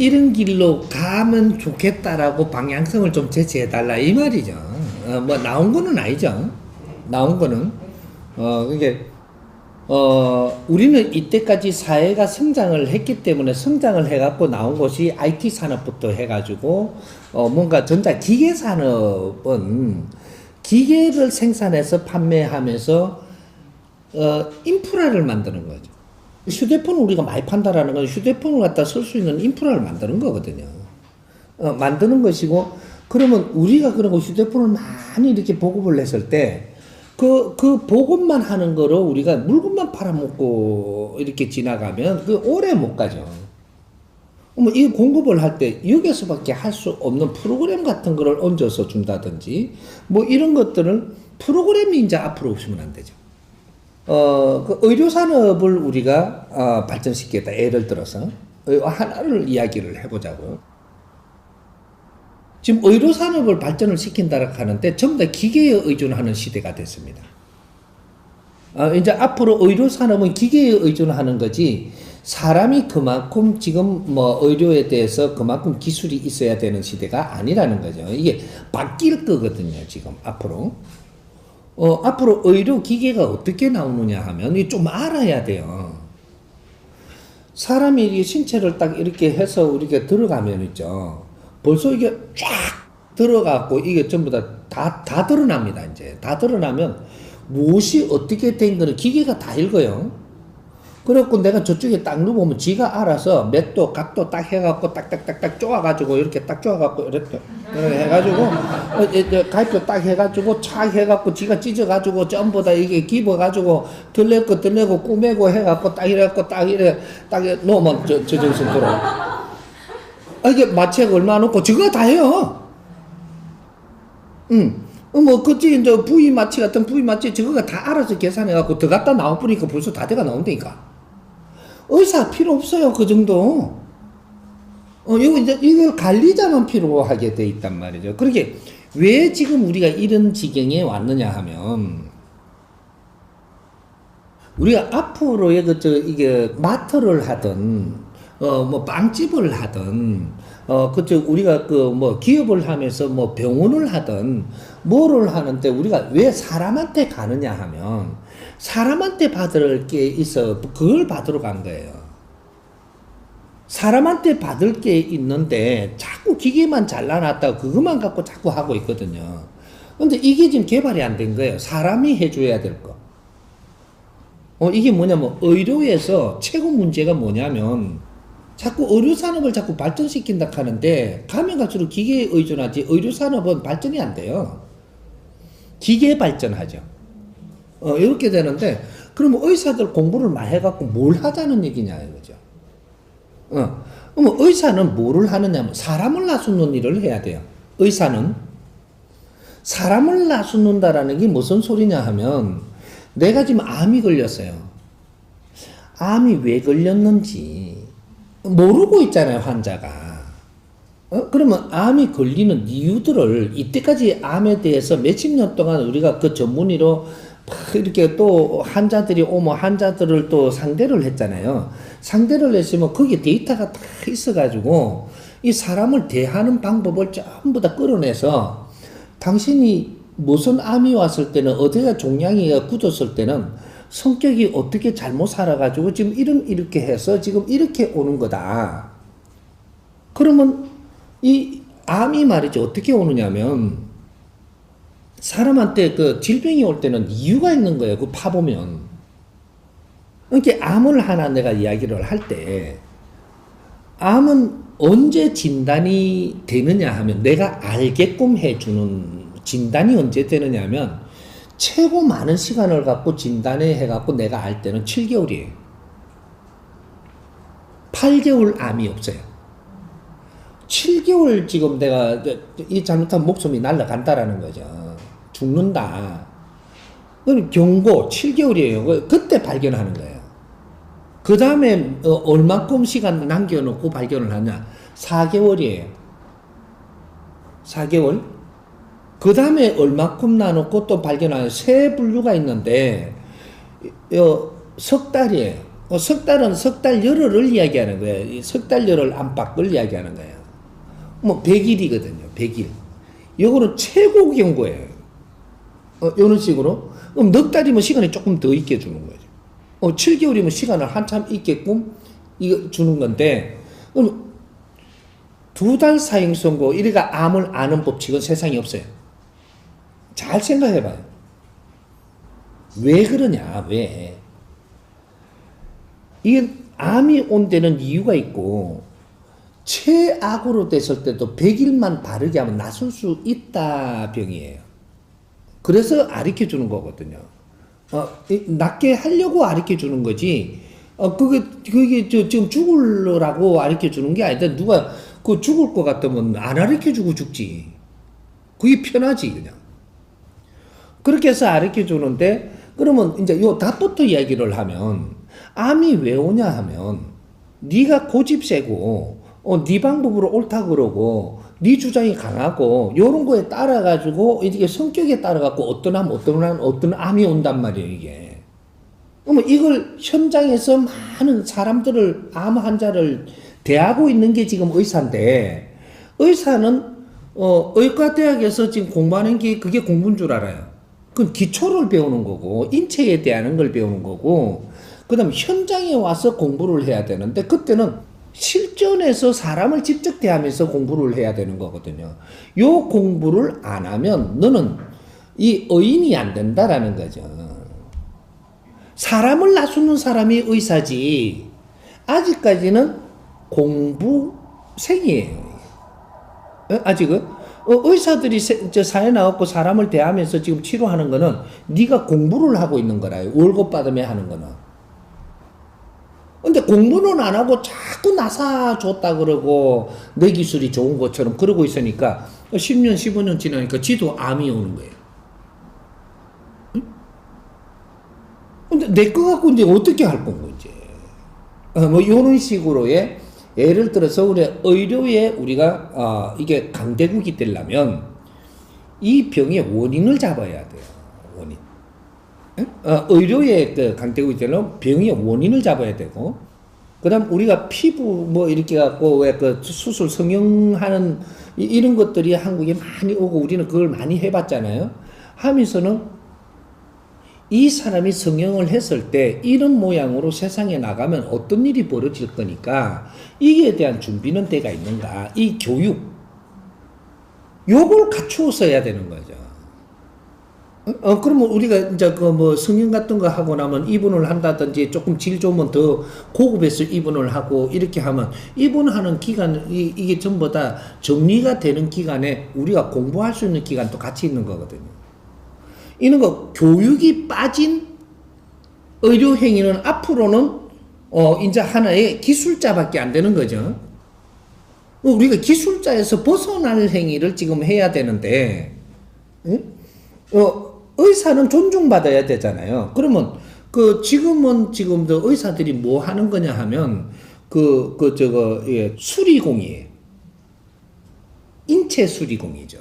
이런 길로 가면 좋겠다라고 방향성을 좀 제시해달라 이 말이죠. 어, 뭐 나온 거는 아니죠. 나온 거는 어 그게 어 우리는 이때까지 사회가 성장을 했기 때문에 성장을 해갖고 나온 것이 IT 산업부터 해가지고 어 뭔가 전자 기계 산업은 기계를 생산해서 판매하면서 어 인프라를 만드는 거죠. 휴대폰을 우리가 많이 판다라는 건 휴대폰을 갖다 쓸 수 있는 인프라를 만드는 거거든요. 어, 만드는 것이고, 그러면 우리가 그런 거 휴대폰을 많이 이렇게 보급을 했을 때, 그, 그 보급만 하는 거로 우리가 물건만 팔아먹고 이렇게 지나가면 그 오래 못 가죠. 뭐, 이 공급을 할 때 여기서밖에 할 수 없는 프로그램 같은 거를 얹어서 준다든지, 뭐 이런 것들은 프로그램이 이제 앞으로 없으면 안 되죠. 어, 그 의료 산업을 우리가 어, 발전시키겠다. 예를 들어서 어, 하나를 이야기를 해보자고요. 지금 의료 산업을 발전을 시킨다고 하는데 전부 다 기계에 의존하는 시대가 됐습니다. 어, 이제 앞으로 의료 산업은 기계에 의존하는 거지 사람이 그만큼 지금 뭐 의료에 대해서 그만큼 기술이 있어야 되는 시대가 아니라는 거죠. 이게 바뀔 거거든요. 지금 앞으로. 어, 앞으로 의료 기계가 어떻게 나오느냐 하면 이 좀 알아야 돼요. 사람이 이 신체를 딱 이렇게 해서 우리가 들어가면 있죠. 벌써 이게 쫙 들어가고 이게 전부 다, 다, 다 드러납니다, 이제. 다 드러나면 무엇이 어떻게 된 거는 기계가 다 읽어요. 그래갖고 내가 저쪽에 딱 누르면 지가 알아서 맥도 각도 딱 해갖고 딱딱딱딱 쪼아가지고 이렇게 딱 쪼아갖고 이렇게 해가지고 어, 가입도 딱 해가지고 착 해갖고 지가 찢어가지고 전부 다 이게 집어가지고 들레고 들레고 꾸매고 해갖고 딱 이래갖고 딱 이래 딱 놓으면 저, 저 정신 들어. 아, 이게 마취액 얼마 넣고 저거 다 해요. 응. 어, 뭐, 그치, 이제 부위 마취 같은 부위 마취 저거가 다 알아서 계산해갖고 더 갖다 나와보니까 벌써 다 돼가 나온다니까. 의사 필요 없어요, 그 정도. 어, 이거 이제, 이걸 관리자만 필요하게 돼 있단 말이죠. 그러게, 왜 지금 우리가 이런 지경에 왔느냐 하면, 우리가 앞으로의 그, 저, 이게, 마트를 하든, 어, 뭐, 빵집을 하든, 어, 그쪽 우리가 그 뭐 기업을 하면서 뭐 병원을 하든 뭐를 하는데 우리가 왜 사람한테 가느냐 하면 사람한테 받을 게 있어 그걸 받으러 간 거예요. 사람한테 받을 게 있는데 자꾸 기계만 잘라놨다고 그것만 갖고 자꾸 하고 있거든요. 근데 이게 지금 개발이 안 된 거예요. 사람이 해줘야 될 거. 어, 이게 뭐냐면 의료에서 최고 문제가 뭐냐면 자꾸 의료 산업을 자꾸 발전시킨다 하는데 가면 갈수록 기계에 의존하지 의료 산업은 발전이 안 돼요. 기계 발전하죠. 어, 이렇게 되는데 그러면 의사들 공부를 많이 해갖고 뭘 하자는 얘기냐 이거죠. 어, 그러면 의사는 뭐를 하느냐면 사람을 나수는 일을 해야 돼요. 의사는 사람을 나수는다라는 게 무슨 소리냐 하면 내가 지금 암이 걸렸어요. 암이 왜 걸렸는지 모르고 있잖아요, 환자가. 어? 그러면 암이 걸리는 이유들을 이때까지 암에 대해서 몇십 년 동안 우리가 그 전문의로 이렇게 또 환자들이 오면 환자들을 또 상대를 했잖아요. 상대를 했으면 거기에 데이터가 다 있어가지고 이 사람을 대하는 방법을 전부 다 끌어내서 당신이 무슨 암이 왔을 때는 어디가 종양이 굳었을 때는 성격이 어떻게 잘못 살아가지고 지금 이런 이렇게 해서 지금 이렇게 오는 거다. 그러면 이 암이 말이죠 어떻게 오느냐면 사람한테 그 질병이 올 때는 이유가 있는 거예요. 그 파보면. 이렇게 암을 하나 내가 이야기를 할 때 암은 언제 진단이 되느냐 하면 내가 알게끔 해주는 진단이 언제 되느냐 하면 최고 많은 시간을 갖고 진단해 해갖고 내가 알 때는 7개월이에요. 8개월 암이 없어요. 7개월 지금 내가 이 잘못한 목숨이 날아간다라는 거죠. 죽는다. 그럼 경고 7개월이에요. 그때 발견하는 거예요. 그 다음에 어, 얼마큼 시간 남겨놓고 발견을 하냐? 4개월이에요. 4개월? 그 다음에 얼마큼 나눴고 또 발견하는 세 분류가 있는데 석 달이에요. 어, 석 달은 석 달 열흘을 이야기하는 거예요. 이석달 열흘 안팎을 이야기하는 거예요. 뭐 100일이거든요. 100일. 요거는 최고 경고예요. 어, 이런 식으로. 그럼 넉 달이면 시간이 조금 더 있게 주는 거죠. 어, 7개월이면 시간을 한참 있게끔 이거 주는 건데, 그럼 두 달 사형 선고, 이래가 암을 아는 법칙은 세상에 없어요. 잘 생각해 봐요. 왜 그러냐, 왜? 이게 암이 온 데는 이유가 있고, 최악으로 됐을 때도 100일만 바르게 하면 나설 수 있다 병이에요. 그래서 아리켜 주는 거거든요. 어, 이, 낫게 하려고 아리켜 주는 거지. 어, 그게, 그게 저, 지금 죽으라고 아리켜 주는 게 아니다. 누가 그 죽을 것 같으면 안 아리켜 주고 죽지. 그게 편하지, 그냥. 그렇게 해서 아리켜 주는데, 그러면 이제 요 답부터 이야기를 하면, 암이 왜 오냐 하면, 네가 고집 세고, 어, 네 방법으로 옳다 그러고, 네 주장이 강하고, 요런 거에 따라 가지고, 이게 성격에 따라 갖고 어떤 암, 어떤 암, 어떤 암이 온단 말이에요, 이게. 그러면 이걸 현장에서 많은 사람들을, 암 환자를 대하고 있는 게 지금 의사인데, 의사는, 어, 의과대학에서 지금 공부하는 게 그게 공부인 줄 알아요. 그건 기초를 배우는 거고, 인체에 대한 걸 배우는 거고, 그 다음 현장에 와서 공부를 해야 되는데, 그때는 실전에서 사람을 직접 대하면서 공부를 해야 되는 거거든요. 요 공부를 안 하면 너는 이 의인이 안 된다라는 거죠. 사람을 나수는 사람이 의사지. 아직까지는 공부생이에요. 어? 아직은 어, 의사들이 사회 나왔고 사람을 대하면서 지금 치료하는 거는 네가 공부를 하고 있는 거라 월급 받으며 하는 거는. 근데 공부는 안 하고 자꾸 나사 줬다 그러고 내 기술이 좋은 것처럼 그러고 있으니까 10년, 15년 지나니까 지도 암이 오는 거예요. 응? 근데 내 거 갖고 이제 어떻게 할 건고, 이제. 어, 뭐, 이런 식으로의 예를 들어서 우리 의료에 우리가, 어, 이게 강대국이 되려면 이 병의 원인을 잡아야 돼요. 원인. 어, 의료의 그 강대국이 되려면 병의 원인을 잡아야 되고, 그 다음 우리가 피부 뭐 이렇게 갖고 왜 그 수술 성형하는 이- 이런 것들이 한국에 많이 오고 우리는 그걸 많이 해봤잖아요. 하면서는 이 사람이 성형을 했을 때 이런 모양으로 세상에 나가면 어떤 일이 벌어질 거니까 이에 대한 준비는 돼가 있는가. 이 교육. 요걸 갖추어서 해야 되는 거죠. 어, 어, 그러면 우리가 이제 그 뭐 성형 같은 거 하고 나면 입원을 한다든지 조금 질 좋으면 더 고급에서 입원을 하고 이렇게 하면 입원하는 기간 이, 이게 전부 다 정리가 되는 기간에 우리가 공부할 수 있는 기간도 같이 있는 거거든요. 이런 거 교육이 빠진 의료 행위는 앞으로는 어 이제 하나의 기술자밖에 안 되는 거죠. 어, 우리가 기술자에서 벗어날 행위를 지금 해야 되는데, 응? 어, 의사는 존중받아야 되잖아요. 그러면 그 지금은 지금 저 의사들이 뭐 하는 거냐 하면 그, 그 저거 예, 수리공이에요. 인체 수리공이죠.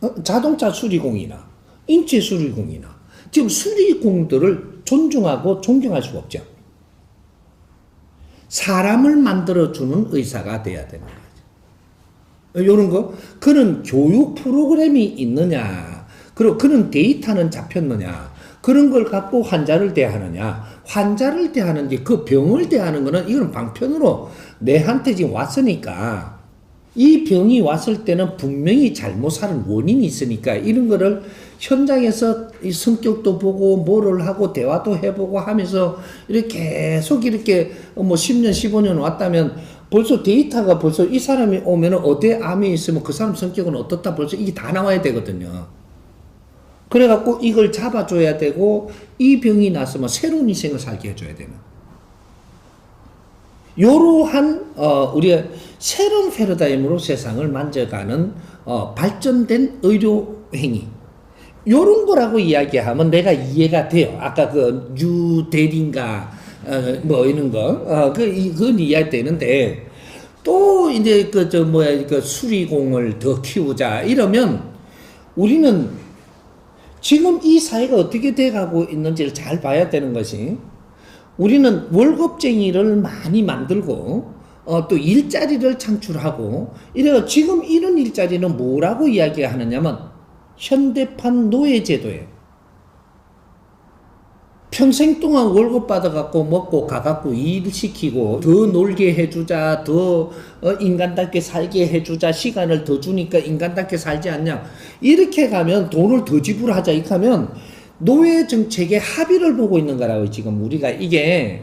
어? 자동차 수리공이나 인체 수리공이나 지금 수리공들을 존중하고 존경할 수가 없죠. 사람을 만들어주는 의사가 돼야 되는 거죠. 이런 거, 그런 교육 프로그램이 있느냐, 그리고 그런 데이터는 잡혔느냐, 그런 걸 갖고 환자를 대하느냐, 환자를 대하는지 그 병을 대하는 거는 이건 방편으로 내한테 지금 왔으니까 이 병이 왔을 때는 분명히 잘못 사는 원인이 있으니까 이런 거를 현장에서 이 성격도 보고 뭐를 하고 대화도 해보고 하면서 이렇게 계속 이렇게 뭐 10년, 15년 왔다면 벌써 데이터가 벌써 이 사람이 오면은 어디에 암이 있으면 그 사람 성격은 어떻다 벌써 이게 다 나와야 되거든요. 그래갖고 이걸 잡아줘야 되고 이 병이 났으면 새로운 인생을 살게 해줘야 되는. 요러한 어, 우리의 새로운 패러다임으로 세상을 만져가는 어, 발전된 의료 행위. 요런 거라고 이야기하면 내가 이해가 돼요. 아까 그 뉴델인가 어, 뭐 이런 거, 어, 그 이- 그건 이해되는데 또 이제 그 저 뭐야 그 수리공을 더 키우자 이러면 우리는 지금 이 사회가 어떻게 돼가고 있는지를 잘 봐야 되는 것이 우리는 월급쟁이를 많이 만들고 어, 또 일자리를 창출하고 이래서 지금 이런 일자리는 뭐라고 이야기하느냐면 현대판 노예제도예요. 평생 동안 월급 받아갖고 먹고 가갖고 일 시키고 더 놀게 해주자 더 어, 인간답게 살게 해주자 시간을 더 주니까 인간답게 살지 않냐. 이렇게 가면 돈을 더 지불하자. 이렇게 하면 노예 정책의 합의를 보고 있는 거라고 지금 우리가. 이게